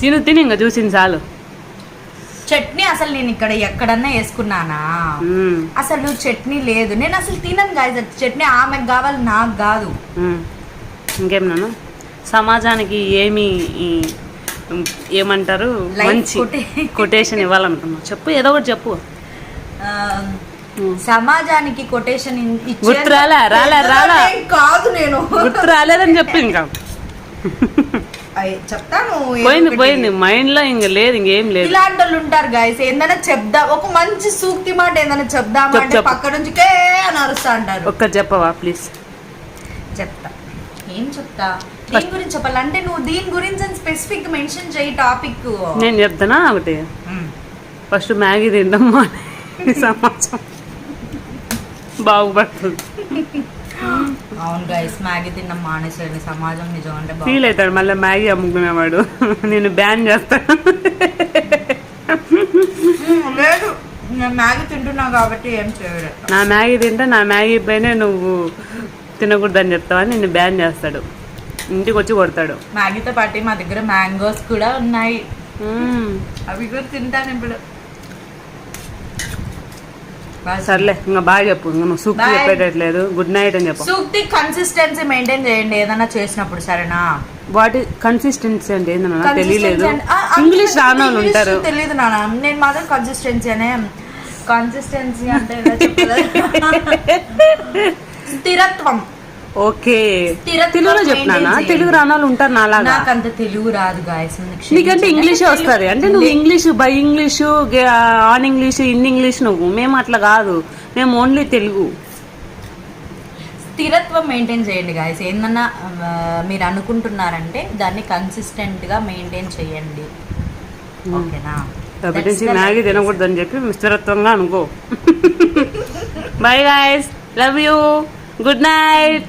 తిను తిని ఇంకా చూసింది చాలు చట్నీ అసలు నేను ఇక్కడ ఎక్కడన్నా వేసుకున్నానా. అసలు చట్నీ లేదు నేను అసలు తినను గాయస్ చట్నీ ఆమెకు కావాలి నాకు కాదు. ఇంకేం నాన్న సమాజానికి ఏమి ఏమంటారు మంచి కొటేషన్ ఇవ్వాలనుకున్నావు చెప్పు ఏదో ఒకటి చెప్పు సమాజానికి కొటేషన్ గుర్తు రాలా? రాలా? రాలా? కాదు నేను గుర్తు రాలేదని చెప్పు ఇంకా చెప్తాను పోయింది. పోయింది. మైండ్లో ఇంక లేదు ఇంకేం లేదు. ఇలాంటి వాళ్ళు ఉంటారు గాయస్ ఏందైనా చెప్దా ఒక మంచి సూక్తి మాట ఏదైనా చెప్దామా చెప్పు, అంటే. పక్క నుంచి కే అని అరుస్తా అంటారు. ఒక్క చెప్పవా ప్లీజ్ చెప్తా. ఏం చెప్తా? దీని గురించి చెప్పాలంటే నువ్వు దీని గురించి స్పెసిఫిక్ మెన్షన్ చేయి టాపిక్ నేను చెప్తానా ఒకటి. ఫస్ట్ మ్యాగీ తింటాం మానే సమాజం బాగుపడుతుంది. అవును గైస్ మ్యాగీ తిన్న మానేసేయండి సమాజం నిజం అంటే. ఫీల్ అవుతాడు. మళ్ళీ మ్యాగీ అమ్ముకునేవాడు. నేను బ్యాన్ చేస్తాను లేదు. నేను మ్యాగీ తింటున్నా కాబట్టి ఏం చేయలేదు నా మ్యాగీ తింటే నా మ్యాగీ పైనే నువ్వు తినకూడదని చెప్తావని నిన్ను బ్యాన్ చేస్తాడు. ఇంటికి వచ్చి కొడతాడు. మ్యాగీతో పాటు మా దగ్గర మ్యాంగోస్ కూడా ఉన్నాయి. అవి కూడా తింటాను ఇప్పుడు. సర్లే ఇంకా బాగా చెప్పు. నువ్వు Bye. చెప్పేటట్లేదు. గుడ్ నైట్ అని చెప్పు. సూక్తి కన్సిస్టెన్సీ మెయింటైన్ చేయండి. ఏదైనా చేసినప్పుడు సరేనా? వాటి కన్సిస్టెన్సీ అంటే ఏందన్నా తెలియలేదు ఇంగ్లీష్ రాని వాళ్ళు ఉంటారు. తెలియదు నాన్న. నేను మాత్రం కన్సిస్టెన్సీ అనే. కన్సిస్టెన్సీ అంటే? స్థిరత్వం. ఓకే. తెలుగులో చెప్తున్నానా. తెలుగు రాని వాళ్ళు ఉంటారు నాలాగా. నాకంత తెలుగు రాదు గాయస్ నీకంటే ఇంగ్లీషే వస్తుంది అంటే నువ్వు English by English on English in English నువ్వు. మేము అట్లా కాదు. మేము ఓన్లీ తెలుగు. స్థిరత్వం మెయింటైన్ చేయండి గాయస్ ఏందన్నా మీరు అనుకుంటున్నారంటే దాన్ని కన్సిస్టెంట్గా మెయింటైన్ చేయండి. ఓకేనా? కాబట్టి నుంచి మ్యాగీ తినకూడదని చెప్పి స్థిరత్వంగా అనుకో. Bye guys love you good night